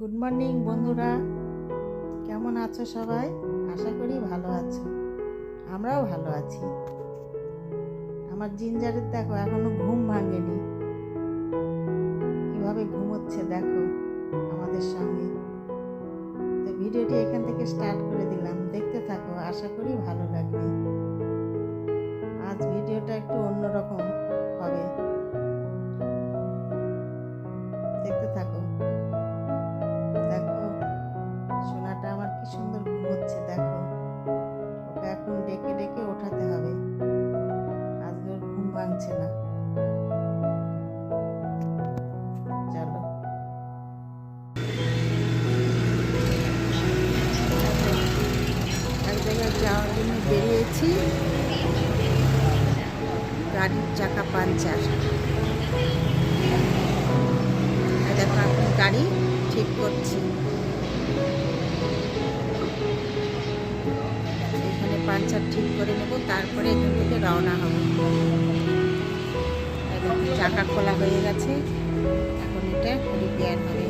Good morning বন্ধুরা। কেমন আছো সবাই? আশা করি ভালো আছো। আমরাও ভালো আছি। আমার জিঞ্জারের দেখো, এখনও ঘুম ভাঙেনি। কীভাবে ঘুমোচ্ছে দেখো আমাদের সঙ্গে। তো ভিডিওটি এখান থেকে স্টার্ট করে দিলাম। দেখতে থাকো, আশা করি ভালো লাগবে। আজ ভিডিওটা একটু জায়গায় যাওয়ার জন্য বেরিয়েছি। গাড়ির চাকা পাঞ্চার দেখো, এখন গাড়ি ঠিক করছি। এখানে পাঞ্চার ঠিক করে নেব, তারপরে এখান থেকে রওনা হব। চাকা খোলা হয়ে গেছে। এখন এটা রিপেয়ার হবে।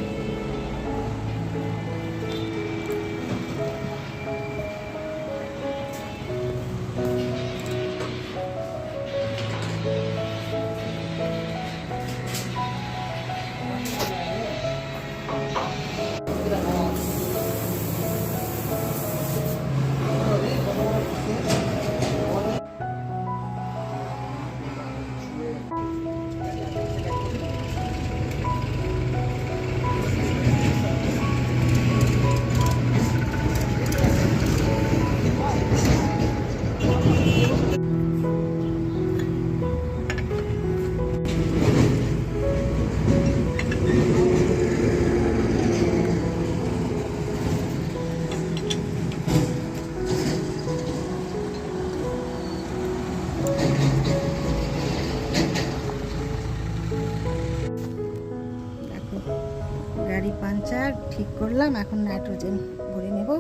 পাঞ্চার ঠিক করলাম এখন নাইট্রোজেন ভরে নেব।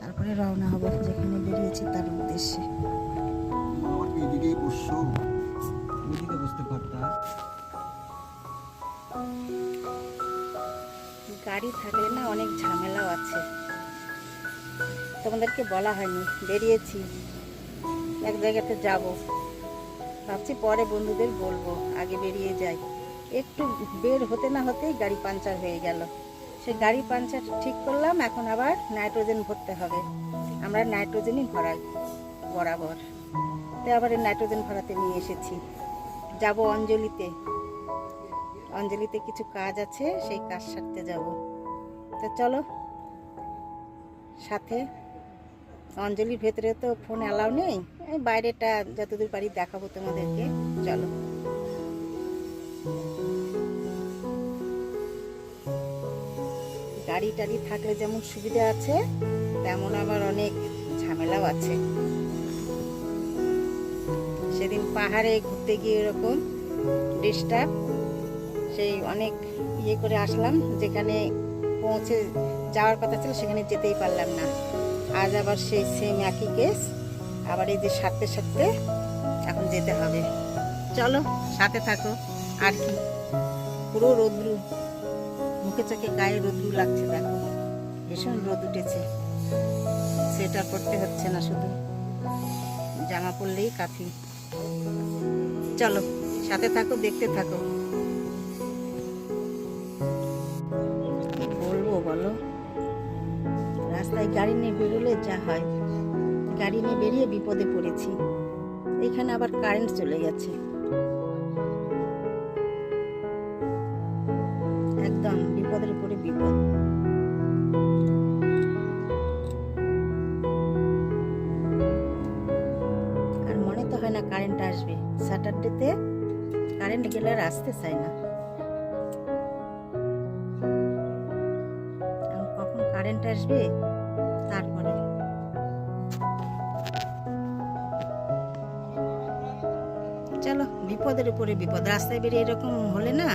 তারপরে রওনা হব যেখানে বেরিয়েছি তার উদ্দেশ্যে। গাড়ি থাকলে না অনেক ঝামেলাও আছে। তোমাদেরকে বলা হয়নি বেরিয়েছি। এক জায়গাতে যাব। ভাবছি পরে বন্ধুদের বলব আগে বেরিয়ে যাই। একটু বের হতে না হতেই গাড়ি পাঞ্চার হয়ে গেল। সে গাড়ি পাঞ্চার ঠিক করলাম, এখন আবার নাইট্রোজেন ভরতে হবে। আমরা নাইট্রোজেনই ভরাই, বরাবর। তো আবার নাইট্রোজেন ভরাতে নিয়ে এসেছি। যাব অঞ্জলিতে। অঞ্জলিতে কিছু কাজ আছে, সেই কাজ সারতে যাব। তো চলো, সাথে অঞ্জলির ভেতরে তো ফোন অ্যালাউ নেই বাইরেটা যতদূর পারি দেখাবো তোমাদেরকে। চলো। গাড়ি টাড়ি থাকলে যেমন সুবিধা আছে, তেমন আবার অনেক ঝামেলাও আছে। সেদিন পাহাড়ে ঘুরতে গিয়ে এরকম ডিস্টার্ব, সেই অনেক ইয়ে করে আসলাম, যেখানে পৌঁছে যাওয়ার কথা ছিল, সেখানে যেতেই পারলাম না। আজ আবার সেই সেম একই কেস আবার এই যে সাথে সারতে এখন যেতে হবে। চলো, সাথে থাকো। আর কি? পুরো রোদ্রু। মুখে চোখে গায়ে রোদ্রু লাগছে, দেখো। ভীষণ রোদ উঠেছে। সেটা করতে হচ্ছে না শুধু। জামা পরলেই কাফি। চলো, সাথে থাকো, দেখতে থাকো। বলব বলো? রাস্তায় গাড়ি নিয়ে বেরোলে যা হয়। গাড়ি নিয়ে বেরিয়ে বিপদে পড়েছি। এখানে আবার কারেন্ট চলে গেছে। বিপদের উপরে বিপদ। আর মনে তো হয় না কারেন্ট আসবে। স্যাটারডেতে কারেন্ট গেলে আর আসতে চায় না। কখন কারেন্ট আসবে? তারপরে। চলো, বিপদের উপরে বিপদ। রাস্তায় বেরিয়ে এরকম হলে না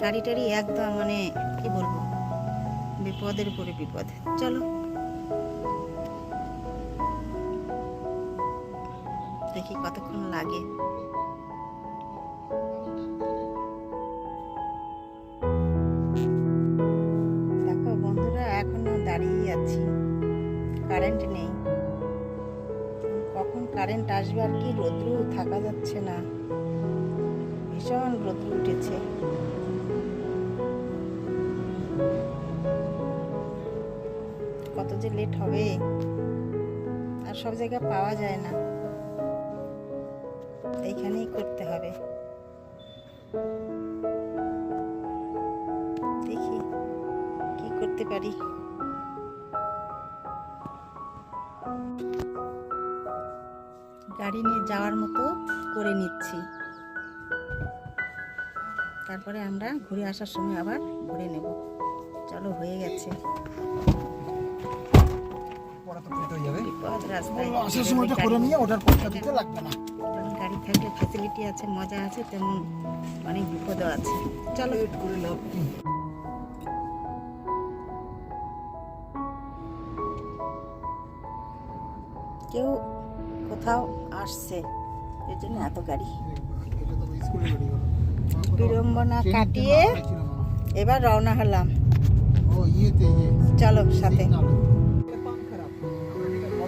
গাড়ি টাড়ি একদম মানে কি বলব, বিপদের উপরে বিপদ। চলো। দেখি কতক্ষণ লাগে। বসেই আছি। কারেন্ট নেই। কখন কারেন্ট আসবে আর কি? রোদ্রু থাকা যাচ্ছে না। ভীষণ রোদ্রু উঠেছে। যে লেট হবে। আর সব জায়গায় পাওয়া যায় না। এইখানেই করতে হবে। দেখি কি করতে পারি। গাড়ি নিয়ে যাওয়ার মতো করে নিচ্ছি। তারপরে আমরা ঘুরে আসার সময় আবার ঘুরে নেব। চলো, হয়ে গেছে। তো হয়ে যাবে। আসার সময়টা করে নিয়ে ওটার পয়সা দিতে লাগবে না। গাড়ি থাকলে ফ্যাসিলিটি আছে মজা আছে তেমন অনেক বিপদও আছে। চলো লেট করে লাভ কেউ কোথাও আসছে এর জন্য এত গাড়ি। বিড়ম্বনা কাটিয়ে এবার রওনা হলাম। চলো সাথে।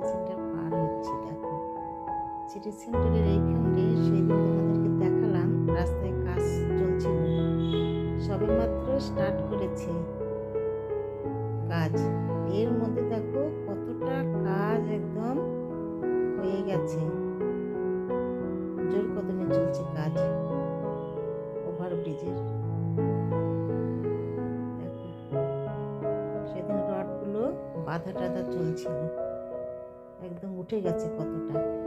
সিটি সেন্টার পার হচ্ছে, দেখো। সিটি সেন্টারের এইখান দিয়ে সেই দিন তোমাদেরকে দেখালাম, রাস্তায় কাজ চলছিল সবে মাত্র স্টার্ট করেছে কাজ। এর মধ্যে দেখো কতটা কাজ একদম হয়ে গেছে। জোর কদমে চলছে কাজ। ওভার ব্রিজের সেদিন রডগুলো বাধা টাধা চলছিল। উঠে গেছে কতটা।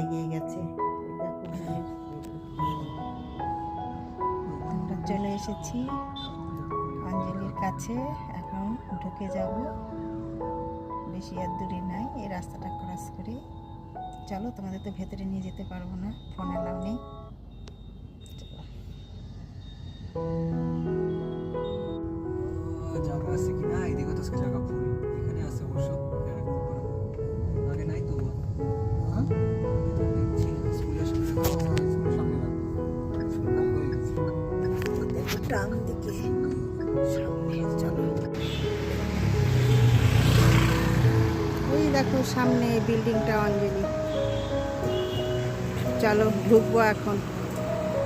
এগিয়ে গেছে। আমরা চলে এসেছি অঞ্জলির কাছে। এখন ঢুকে যাব। বেশি আর দূরে নাই, এই রাস্তাটা ক্রস করে। চলো, তোমাদের তো ভেতরে নিয়ে যেতে পারব না ফোন এলাও নেই। কি না? এদিকে তো জায়গা ফুল দেখো সামনে এই বিল্ডিংটা অঞ্জলি চলো ঢুকবো এখন।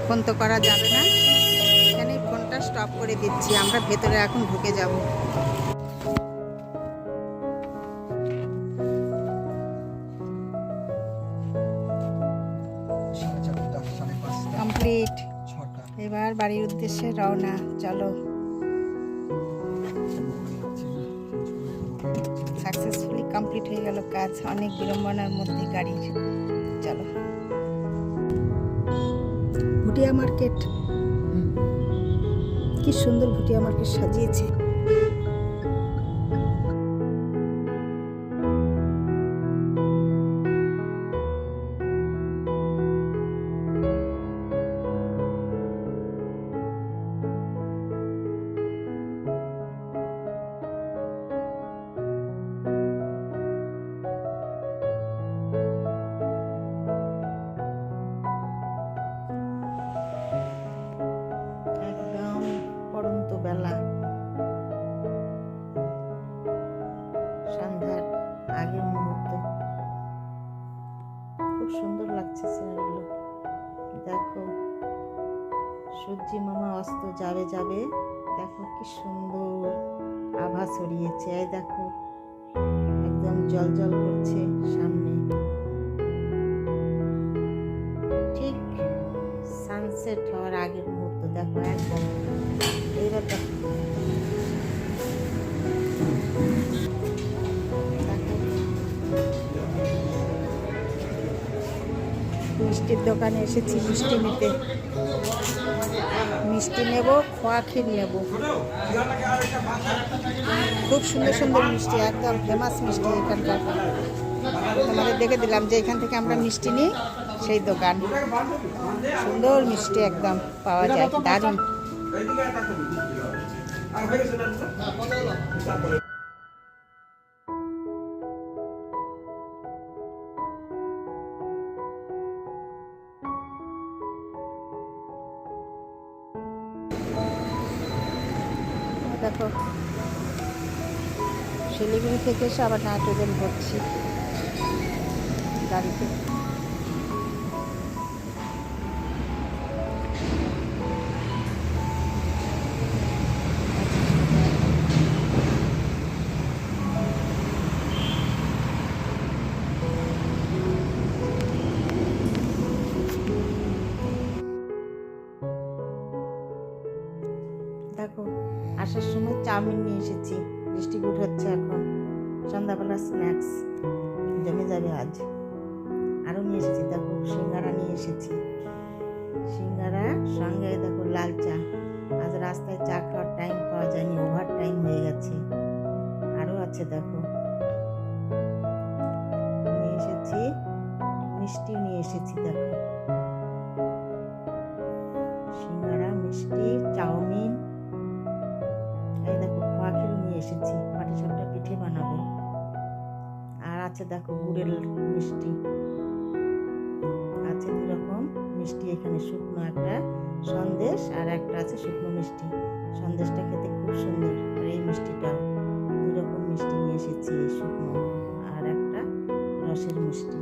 ফোন তো করা যাবে না। এখানে ফোনটা স্টপ করে দিচ্ছি। আমরা ভেতরে এখন ঢুকে যাব। কমপ্লিট এবার বাড়ির উদ্দেশ্যে রওনা। চলো। সাকসেসফুলি কমপ্লিট হয়ে গেল কাজ অনেক বিড়ম্বনার মধ্যে গাড়ির চলো। ভুটিয়া মার্কেট কি সুন্দর ভুটিয়া মার্কেট সাজিয়েছে। খুব সুন্দর লাগছে সিনারিগুলো। দেখো, সূর্যি মামা অস্ত যাবে যাবে। দেখো কি সুন্দর আভা ছড়িয়েছে। এই দেখো, একদম জল জল করছে সামনে। ঠিক সানসেট হওয়ার আগের মুহূর্ত, দেখো একদম। এইবার দেখো। মিষ্টির দোকানে এসেছি, মিষ্টি নিতে। মিষ্টি নেব, খোয়া ক্ষীর নেব। খুব সুন্দর সুন্দর মিষ্টি, একদম ফেমাস মিষ্টি এখানকার। তোমাদের দেখে দিলাম যে এখান থেকে আমরা মিষ্টি নিই সেই দোকান। সুন্দর মিষ্টি একদম পাওয়া যায়, দারুণ। থেকে এসে আবার নাইট্রোজেন ভরছি গাড়িতে। দেখো, আসার সময় চাউমিন নিয়ে এসেছি ডিস্ট্রিবিউট হচ্ছে এখন। সন্ধ্যাবেলা স্ন্যাক্স জমে যাবে আজ। আরও নিয়ে এসেছি দেখো, সিঙ্গারা নিয়ে এসেছি। সিঙ্গারা, সঙ্গে দেখো লাল চা। আজ রাস্তায় চা খাওয়ার টাইম পাওয়া যায়নি ওভার টাইম হয়ে গেছে। আরও আছে, দেখো। নিয়ে এসেছি, মিষ্টি নিয়ে এসেছি, দেখো। সিঙ্গারা, মিষ্টি আছে, দেখো গুড়ের মিষ্টি। আছে দু রকম মিষ্টি, এখানে শুকনো একটা সন্দেশ আর একটা আছে শুকনো মিষ্টি। সন্দেশটা খেতে খুব সুন্দর, আর এই মিষ্টিটাও। দু রকম মিষ্টি নিয়ে এসেছি, শুকনো আর একটা রসের মিষ্টি।